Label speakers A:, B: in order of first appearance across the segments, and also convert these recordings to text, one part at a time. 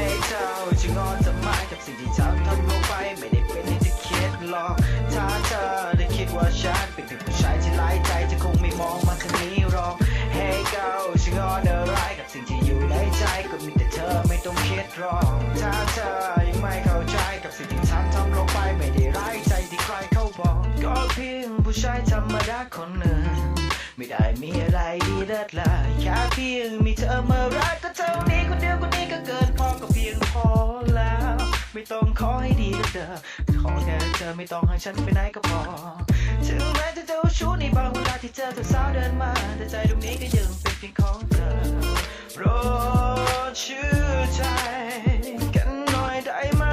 A: ให้เจ้าจะงอนสมัยกับสิ่งที่ทำทำลงไปไม่ได้เป็นที่จะคิดลองถ้าเธอได้คิดว่าฉันเป็นเพียงผู้ชายที่ไร้ใจจะคงไม่มองมาทางนี้หรอกเฮ้เจ้าจะงอนอะไรกับสิ่งที่อยู่ในใจก็มีแต่เธอไม่ต้องคิดหรองถ้าเธอยังไม่เข้าใจกับสิ่งที่ทำทำลงไปไม่ได้ไร้ใจที่ใครเขาบอกก็เพียงผู้ชายธรรมดาคนหนึ่งไม่ได้มีอะไรดีเลิศเลยแค่เพียงมีเธอมารักก็เท่านี้ อ ขอแค่เธอไม่ต้องให้ฉันไปไหนก็พอ ถึงแม้จะเจ้าชู้ในบางเวลาที่เจอเธอสาวเดินมา แต่ใจตรงนี้ก็ยังเป็นเพียงของเธอโปรดเชื่อใจกันหน่อยได้ไหม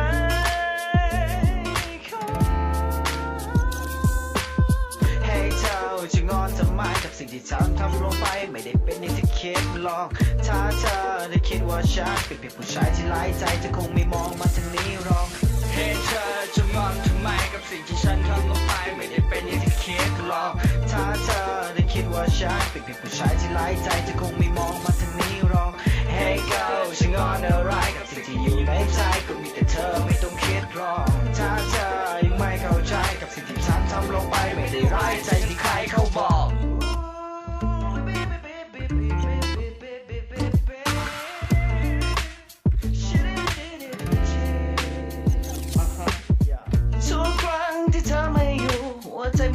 A: ให้เธอจะงอนทำไมกับสิ่งที่ฉันทำลงไปไม่ได้เป็นอย่างที่คิดหรอกถ้าเธอได้คิดว่าฉันเป็นเพียงผู้ชายที่ไร้ใจเธอคงไม่มองมาทางนี้หรอก
B: ให้เธอจะงอนทำไมกับสิ่งที่ฉันทำลงไปไม่ได้เป็นอย่างที่คิดหรอก
A: ถ้าเธอได้คิดว่าฉันเป็นเพียงผู้ชายที่ไร้ใจจะคงไม่มองมาทางนี้หรอก Hey girl ฉันงอนอะไรกับสิ่งที่อยู่ในใจก็มีแต่เธอไม่ต้องคิดหรอกถ้าเธอยังไม่เข้าใจ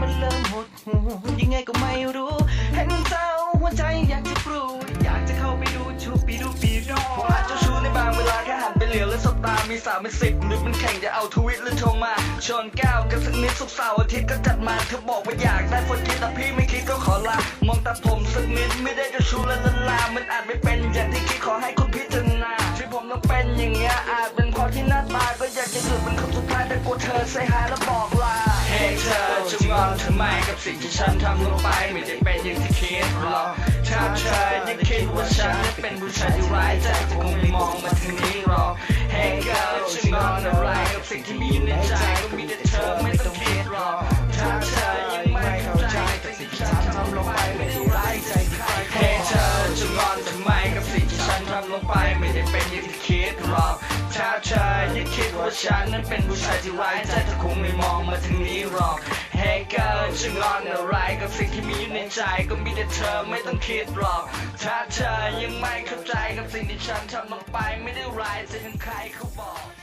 A: มันเริ่มหดหูยังไงก็ไม่รู้ เห็นเจ้าหัวใจอยากจะปลูอยากจะเข้าไปดูชูปีดูปีดอผมอาจเจ้าชู้ใน
B: บางเวลาแค่หันไปเหลียวและสบตา มีสาวเป็นสิบนึกมันแข่งจะเอาทวิตหรือโทรมา ชนแก้วกันสักนิดสุกเสาร์อาทิตย์ก็จัดมาเธอบอกว่าอยากได้ฝนกินแต่พี่ไม่คิดก็ขอลามองตาผมสักนิดไม่ได้เจ้าชู้และละลา มันอาจไม่เป็นอย่างที่คิดขอให้คุณพิจารณาที่ผมต้องเป็นอย่างเงี้ยอาจเป็นเพราะที่หน้าตาก็อยากจะหยุดเป็นคำสุดท้ายแต่กลัวเธอใส่หายแล้วบอกลาให้เธอจะ อนทำไมกับสิ่งที่ฉันทำลงไปไม่ได้เป็นอย่างที่คิดหรอกถ้าเธอยังคิดว่าฉันเป็นผู้ชายที่ร้ายใจจะคงไม่มองมาทางนี้หรอก Hey girl จะงอนอะไรกับสิ่งที่มีอยู่ในใจก็มีแต่เธอไม่ต้องคิดหรอกถ้าเธอยังไม่เข้าใจกับสิ่งที่ฉันทำลงไปไม่ได้ร้ายใจใครให้เธอจะงอนทำไมกับสิ่งที่ฉันทำลงไปไม่ได้เป็นอย่างที่คิดหรอกถ้าเธอยังคิดว่าฉันนั้นเป็นผู้ชายที่ร้ายใจเธอคงไม่มองมาทางนี้หรอก จะงอนอะไรกับสิ่งที่มีอยู่ในใจก็มีแต่เธอไม่ต้องคิดหรอกถ้าเธอยังไม่เข้าใจกับสิ่งที่ฉันทำลงไปไม่ได้ร้ายจะยังใครเขาบอก